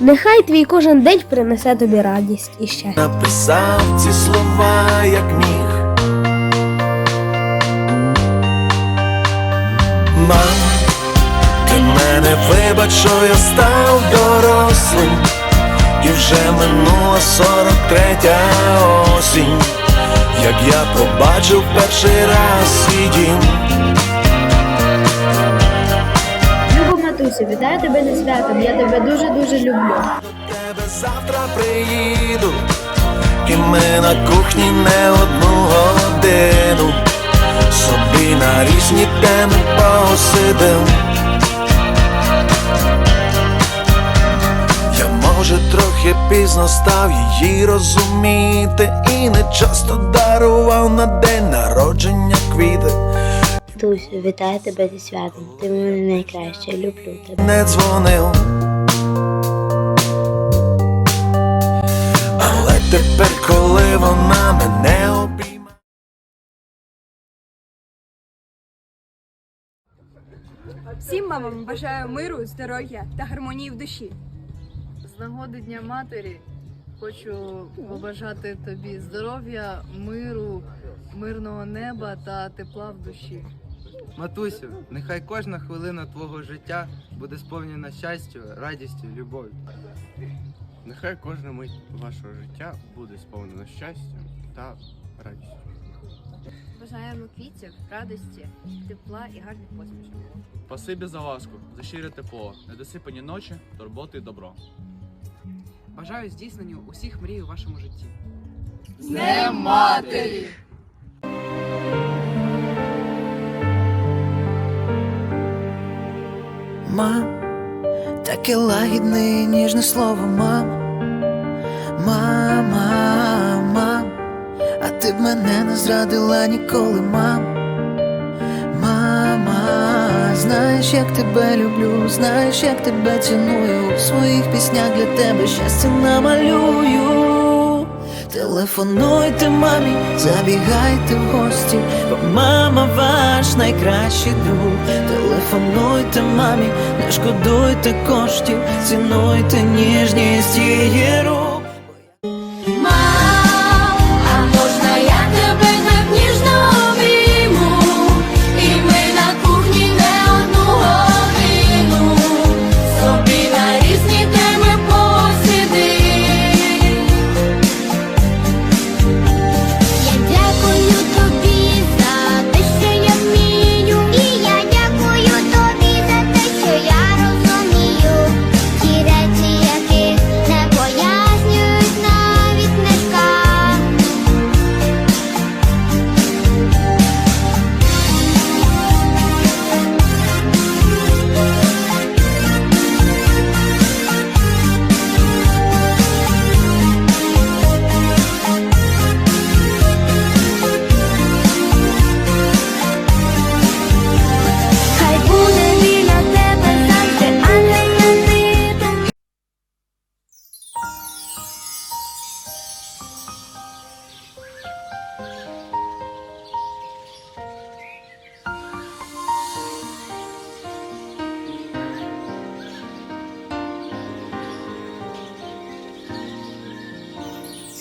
нехай твій кожен день принесе тобі радість і щастя. написав ці слова, як міг. Мам, ти мене вибач, що я став дорослим, і вже минула сорок третя осінь, як я побачив перший раз Я тебе дуже-дуже люблю. До тебе завтра приїду, і ми на кухні не одну годину собі на різні теми посидим. Я може трохи пізно став її розуміти, і не часто дарував на день народження квіти. Матусю, вітаю тебе зі святом. Ти мене найкраще, люблю тебе. не дзвонив. Але тепер, коли вона мене обіймає. Всім мамам бажаю миру, здоров'я та гармонії в душі. З нагоди Дня Матері хочу побажати тобі здоров'я, миру, мирного неба та тепла в душі. Матусю, нехай кожна хвилина твого життя буде сповнена щастю, радістю, любов'ю. Нехай кожна мить вашого життя буде сповнена щастям та радістю. Бажаємо квітів, радості, тепла і гарних посмішок. Спасибі за ласку, за щире тепло, недосипані ночі, турботи і добро. Бажаю здійсненню усіх мрій у вашому житті. Днем Матері! Мам, таке лагідне і ніжне слово, мам. Мама, мам, а ти б мене не зрадила ніколи, мам. Мама, знаєш, як тебе люблю, знаєш, як тебе ціную. У своїх піснях для тебе щастя намалюю. Телефонуйте мамі, забігайте в гості, бо мама ваш найкращий друг. Телефонуйте мамі, не шкодуйте коштів, цінуйте ніжність її рук.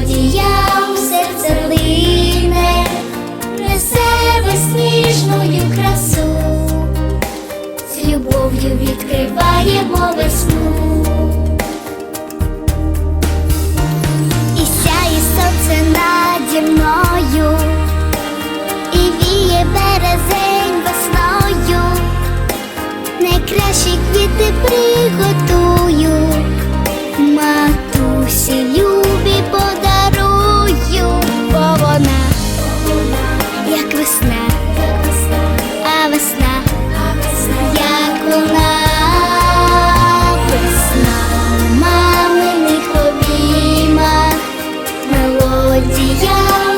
Водіям серце лине, несе весніжною красу, з любов'ю відкриваємо весну. І сяє сонце наді мною, і віє березень весною, найкращі квіти приготую матусі. 自己家